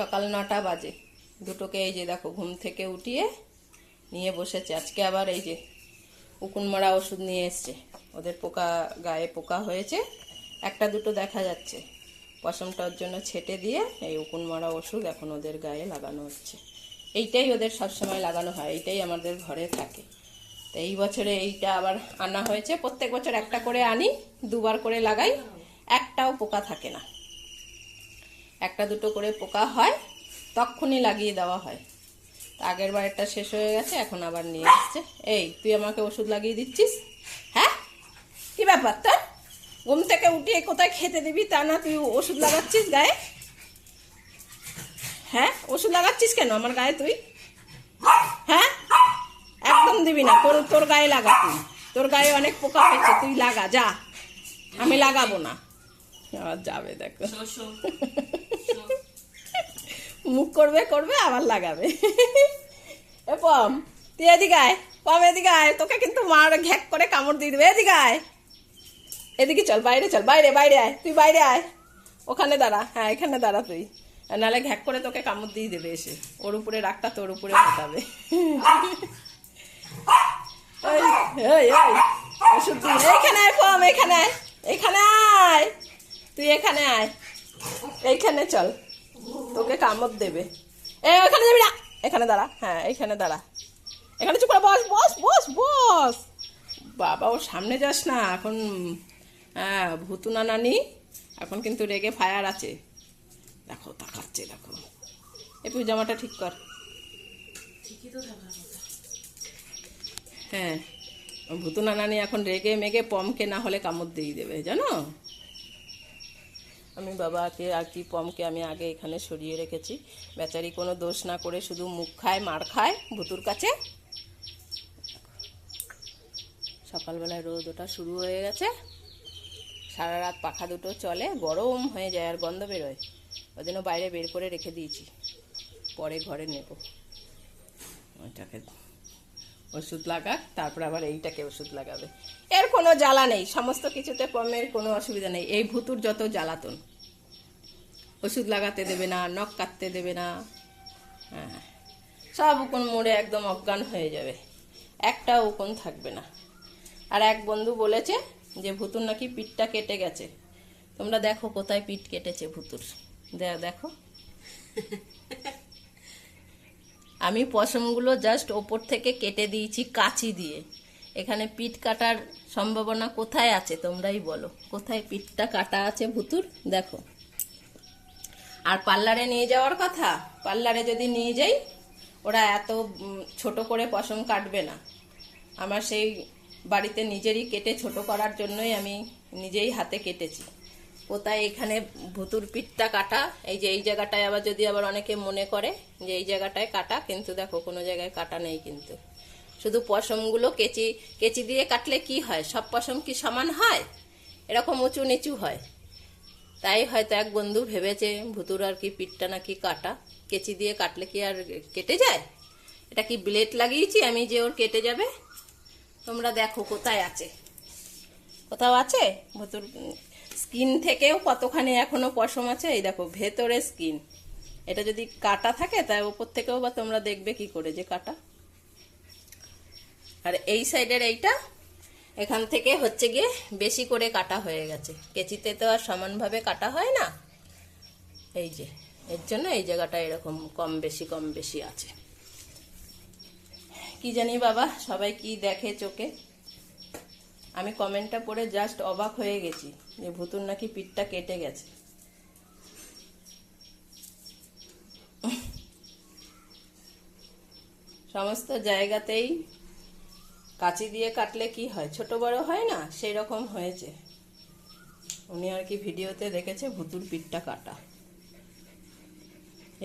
সকাল নটা বাজে। দুটোকে এই যে দেখো, ঘুম থেকে উঠিয়ে নিয়ে বসেছে। আজকে আবার এই যে উকুন মারা ওষুধ নিয়ে এসছে। ওদের পোকা গায়ে পোকা হয়েছে। একটা দুটো দেখা যাচ্ছে। পশমটার জন্য ছেটে দিয়ে এই উকুন মারা ওষুধ এখন ওদের গায়ে লাগানো হচ্ছে। এইটাই ওদের সবসময় লাগানো হয়। এইটাই আমাদের ঘরে থাকে। তো এই বছরে এইটা আবার আনা হয়েছে। প্রত্যেক বছর একটা করে আনি, দুবার করে লাগাই। একটাও পোকা থাকে না। একটা দুটো করে পোকা হয় তখনই লাগিয়ে দেওয়া হয়। তা আগের বার একটা শেষ হয়ে গেছে, এখন আবার নিয়ে এসছে। এই, তুই আমাকে ওষুধ লাগিয়ে দিচ্ছিস? হ্যাঁ? কি ব্যাপার তোর? ঘুম থেকে উঠিয়ে কোথায় খেতে দিবি? তা না, তুই ওষুধ লাগাচ্ছিস গায়ে? হ্যাঁ? ওষুধ লাগাচ্ছিস কেন আমার গায়ে তুই? হ্যাঁ? একদম দিবি না, তোর তোর গায়ে লাগা তুই। তোর গায়ে অনেক পোকা হয়েছে, তুই লাগা, যা। আমি লাগাবো না। আবার যাবে দেখো। মুখ করবে করবে আবার লাগাবে। এ পম তুই এদিকে আয়। পম এদিকে আয়। তোকে কিন্তু মার ঘ্যাক করে কামড় দিয়ে দেবে। এদিকে আয়। এদিকে চল বাইরে চল বাইরে বাইরে আয়। তুই বাইরে আয়। ওখানে দাঁড়া। হ্যাঁ এখানে দাঁড়া তুই। নাহলে ঘ্যাক করে তোকে কামড় দিয়ে দেবে এসে। ওর উপরে রাগটা তোর উপরে ফোটাবে। ওই, ওই, ওই, ওষুধ দিন। এইখানে আয় পম এখানে আয়। এখানে আয়। তুই এখানে আয়। এইখানে চল। তোকে কামড় দেবে। এ ওখানে যাবি না। এখানে দাঁড়া। হ্যাঁ এইখানে দাঁড়া। এখানে চুপ করে বস বস বস বস। বাবা, ওর সামনে যাস না। এখন হ্যাঁ ভুতুনা নানি, এখন কিন্তু রেগে ফায়ার আছে। দেখো, তাকাচ্ছে, দেখো। এ, তুই জামাটা ঠিক কর। হ্যাঁ ভুতুনা নানি এখন রেগে মেগে পমকে না হলে কামড় দিয়ে দেবে, জানো? আমি বাবাকে আর কি পমকে আমি আগে এখানে সরিয়ে রেখেছি। বেচারি কোনো দোষ না করে শুধু মুখ খায়, মার খায়, ভুতুর কাছে। সকালবেলায় রোদ ওটা শুরু হয়ে গেছে। সারা রাত পাখা দুটো চলে, গরম হয়ে যায় আর গন্ধ বেরোয়। ওই জন্য বাইরে বের করে রেখে দিয়েছি। পরে ঘরে নেব। ওইটাকে ওষুধ লাগাক, তারপর আবার এইটাকে ওষুধ লাগাবে। এর কোনো জ্বালা নেই, সমস্ত কিছুতে পমের কোনো অসুবিধা নেই। এই ভুতুর যত জ্বালাতন, ওষুধ লাগাতে দেবে না, নখ কাটতে দেবে না হ্যাঁ সব উকুন মোড়ে একদম অজ্ঞান হয়ে যাবে। একটা উকুন থাকবে না। আর এক বন্ধু বলেছে যে, ভুতুর নাকি পিঠটা কেটে গেছে। তোমরা দেখো কোথায় পিঠ কেটেছে ভুতুর। দেখো। আমি পশমগুলো জাস্ট ওপর থেকে কেটে দিয়েছি কাঁচি দিয়ে। এখানে পিঠ কাটার সম্ভাবনা কোথায় আছে তোমরাই বলো। কোথায় পিঠটা কাটা আছে ভুতুর? দেখো। আর পার্লারে নিয়ে যাওয়ার কথা? পার্লারে যদি নিয়ে যাই, ওরা এত ছোট করে পশম কাটবে না। আমার সেই বাড়িতে নিজেরই কেটে ছোট করার জন্যই আমি নিজেই হাতে কেটেছি। কোথায় এখানে ভুতুর পিঠটা কাটা। এই যে এই জায়গাটায় আবার যদি আবার অনেকে মনে করে যে এই জায়গাটায় কাটা, কিন্তু দেখো কোনো জায়গায় কাটা নেই কিন্তু। শুধু পশমগুলো কেচি কেচি দিয়ে কাটলে কি হয়? সব পশম কি সমান হয়? এরকম উঁচু নিচু হয়। তাই হয়তো এক বন্ধু ভেবেছে ভুতুর আর কি পিঠটা নাকি কাটা। কেচি দিয়ে কাটলে কি আর কেটে যায়? এটা কি ব্লেড লাগিয়েছি আমি যে ওর কেটে যাবে? তোমরা দেখো কোথায় আছে। কোথাও আছে? ভুতুর স্কিন থেকেও কতখানি এখনও পশম আছে, এই দেখো, ভেতরে স্কিন। এটা যদি কাটা থাকে তাই ওপর থেকেও বা তোমরা দেখবে কি করে যে কাটা। আর এই সাইডের এইটা, এখান থেকে হচ্ছে গিয়ে বেশি করে কাটা হয়ে গেছে। কেচিতে তো আর সমানভাবে কাটা হয় না। এই যে, এর জন্য এই জায়গাটা এরকম কম বেশি কম বেশি আছে। কি জানি বাবা, সবাই কি দেখে চোখে? আমি কমেন্টটা পড়ে জাস্ট অবাক হয়ে গেছি যে ভুতুর নাকি পিঠটা কেটে গেছে। সমস্ত জায়গাতেই কাঁচি দিয়ে কাটলে কি হয়? ছোট বড় হয় না? সেই রকম হয়েছে। উনি আর কি ভিডিওতে দেখেছে ভুতুর পিঠটা কাটা।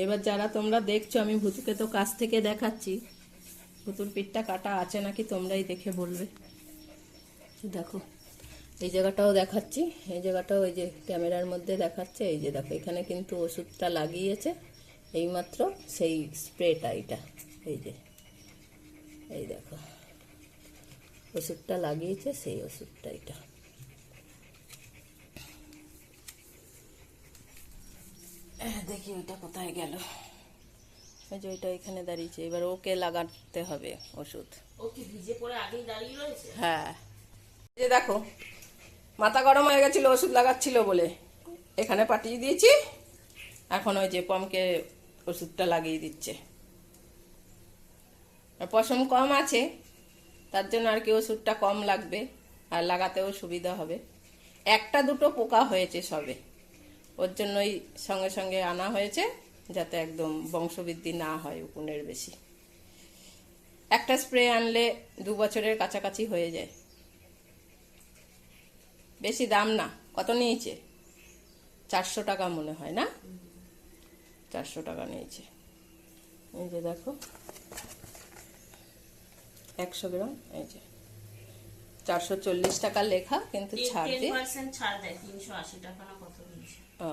এবার যারা তোমরা দেখছ, আমি ভুতুকে তো কাছ থেকে দেখাচ্ছি। ভুতুর পিঠটা কাটা আছে নাকি তোমরাই দেখে বলবে। দেখো এই জায়গাটাও দেখাচ্ছি এই জায়গাটাও ওই যে ক্যামেরার মধ্যে দেখাচ্ছে এই যে দেখো এখানে কিন্তু ওষুধটা লাগিয়েছে এইমাত্র সেই স্প্রেটা এটা এই যে এই দেখো ওষুধটা লাগিয়েছে সেই ওষুধটা এটা দেখি ওইটা কোথায় গেল। ওই যে ওইটা এখানে দাঁড়িয়েছে এবার ওকে লাগাতে হবে ওষুধ। ও কি ভিজে পড়ে আগেই দাঁড়িয়ে রয়েছে? হ্যাঁ। এই যে দেখো, মাথা গরম হয়ে গেছিল, ওষুধ লাগাচ্ছিল বলে। এখানে পাঠিয়ে দিয়েছি, এখন ওই যে পমকে ওষুধটা লাগিয়ে দিচ্ছে। পশম কম আছে, তার জন্য আর কি ওষুধটা কম লাগবে, আর লাগাতেও সুবিধা হবে। একটা দুটো পোকা হয়েছে সবে, ওর জন্যই সঙ্গে সঙ্গে আনা হয়েছে, যাতে একদম বংশবৃদ্ধি না হয় উকুনের বেশি। একটা স্প্রে আনলে দু বছরের কাছাকাছি হয়ে যায়। বেশি দাম না। কত নিয়েছে? চারশো টাকা মনে হয় না? চারশো টাকা নিয়েছে। এই যে দেখো। একশো গ্রাম এই যে। চারশো চল্লিশ টাকা লেখা কিন্তু ছাড় দিয়ে ছাড় দেয় তিনশো আশি টাকা না কত ও,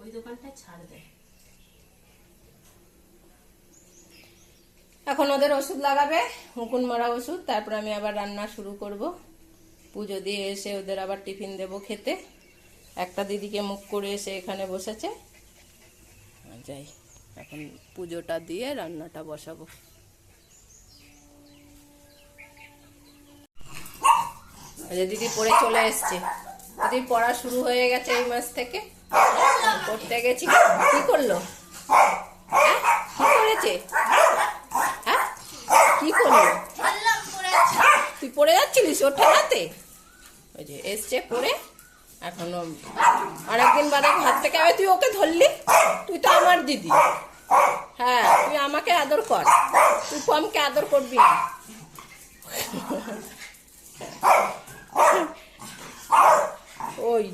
ওই ছাড় দেয়। এখন ওদের ওষুধ লাগাবে হুকুন মারা ওষুধ তারপর আমি আবার রান্না শুরু করব। পুজো দিয়ে এসে ওদের আবার টিফিন দেব খেতে। একটা দিদিকে মুখ করে এসে এখানে বসেছে। যাই, এখন পুজোটা দিয়ে রান্নাটা বসাবো। যে দিদি পড়ে চলে এসছে। দিদির পড়া শুরু হয়ে গেছে এই মাস থেকে। পড়তে গেছি। কি করল? হ্যাঁ? কি করেছে? হ্যাঁ? কি করল? তুই পড়ে যাচ্ছিলিস ওর ঠেলাতে? ওই যে এসছে পড়ে এখনও আরেকদিন বাদে হাত থেকে আবে তুই ওকে ধরলি? তুই তো আমার দিদি। হ্যাঁ তুই আমাকে আদর কর। তুই পমকে আদর করবি। ওই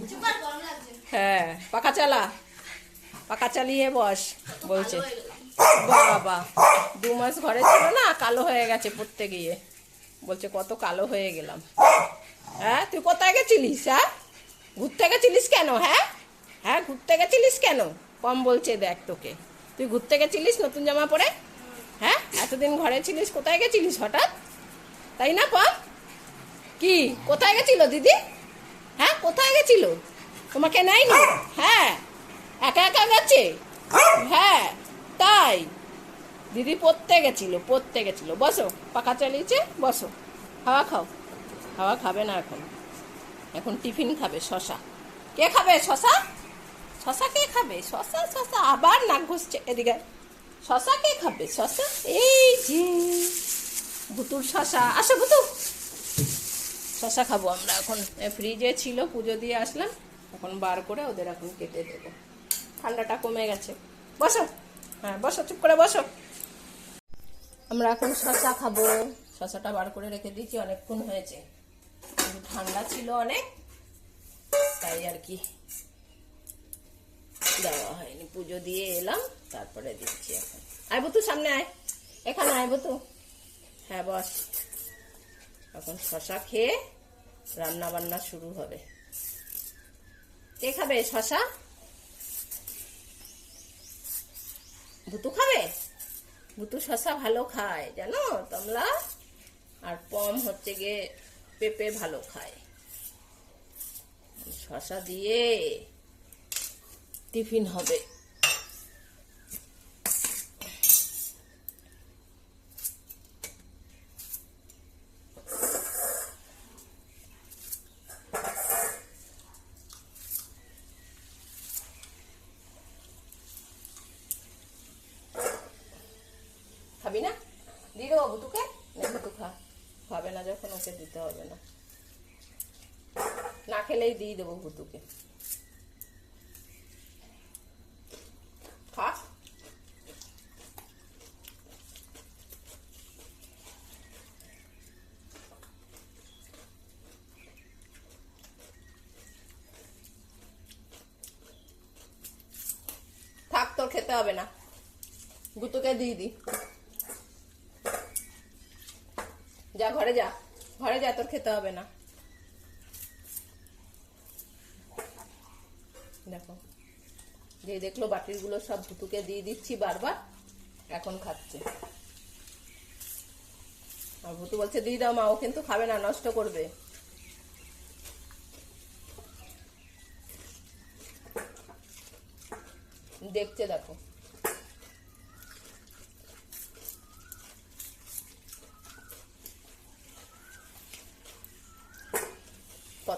হ্যাঁ পাখা চালা। পাখা চালিয়ে বস, বলছে। বাবা, দু মাস ঘরে ছিল না, কালো হয়ে গেছে পড়তে গিয়ে বলছে, কত কালো হয়ে গেলাম। হ্যাঁ তুই কোথায় গেছিলিস হ্যাঁ? ঘুরতে গেছিলিস কেন হ্যাঁ? হ্যাঁ ঘুরতে গেছিলিস কেন? কম বলছে, দেখ তোকে। তুই ঘুরতে গেছিলিস নতুন জামা পরে? হ্যাঁ এতদিন ঘরে ছিলিস, কোথায় গেছিলিস হঠাৎ? তাই না পম কি, কোথায় গেছিল, দিদি? হ্যাঁ কোথায় গেছিল? তোমাকে নেয়নি? হ্যাঁ একা একা গেছে? হ্যাঁ তাই। দিদি পড়তে গেছিল পড়তে গেছিল। বসো, পাখা চালিয়েছে, বসো। হাওয়া খাও। হাওয়া খাবে না এখন। এখন টিফিন খাবে, শশা। কে খাবে? শশা? শশা কে খাবে? শশা শশা। আবার নাক ঘুষছে এদিকে। শশা কে খাবে? শশা? এই যে ভুতুর শশা। আসো ভুতু। শশা খাব আমরা এখন। ফ্রিজে ছিল, পুজো দিয়ে আসলাম। এখন বার করে ওদের এখন কেটে দেবো। ঠান্ডাটা কমে গেছে। বসো। হ্যাঁ বসো, চুপ করে বসো। আমরা এখন শশা খাব। শশাটা বার করে রেখে দিয়েছি, অনেকক্ষণ হয়েছে। ঠান্ডা ছিল অনেক, তাই আর কি দেওয়া হয়নি। পুজো দিয়ে এলাম, তারপরে দিচ্ছি এখন। আইবো তো সামনে আয়। এখানে আইবো তো। হ্যাঁ বস। এখন শশা খেয়ে রান্না বান্না শুরু হবে। কে খাবে শশা? ভুতু খাবে? ভুতু শশা ভালো খায়, জানো তমলা আর পম হচ্ছে গিয়ে পেঁপে ভালো খায়। শশা দিয়ে টিফিন হবে। খাবি না? দিয়ে দেবো ভুতুকে না ভুতু খা। খাবে না যখন ওকে দিতে হবে না। না খেলেই দিয়ে দেবো ভুতুকে। থাক, তোর খেতে হবে না। গুতুকে দিয়ে দি যা ঘরে যা ঘরে যা, তোর খেতে হবে না। দেখো, যে দেখল বাটিরগুলো সব ভুতুকে দিয়ে দিচ্ছি বারবার, এখন খাচ্ছে। আর ভুতু বলছে, দিয়ে দাও মা, ও কিন্তু খাবে না, নষ্ট করবে। দেখছে, দেখো।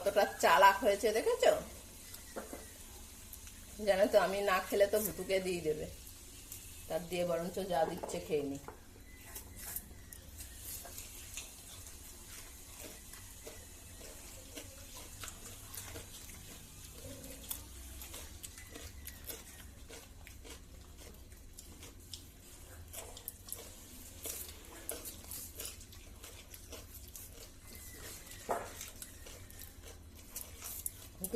কতটা চালাক হয়েছে দেখেছ? জানো তো, আমি না খেলে তো ভুতুকে দিয়ে দেবে। তার দিয়ে বরঞ্চ যা দিচ্ছে খেয়ে নি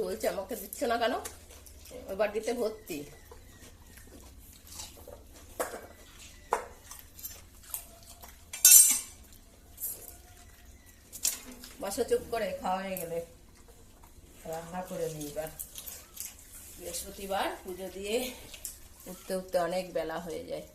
বলছে আমাকে দিচ্ছে না কেন? ওই বাটিতে ভর্তি। বাসা চুপ করে, খাওয়া হয়ে গেলে। রান্না করে নিই এবার। বৃহস্পতিবার, পুজো দিয়ে উঠতে উঠতে অনেক বেলা হয়ে যায়।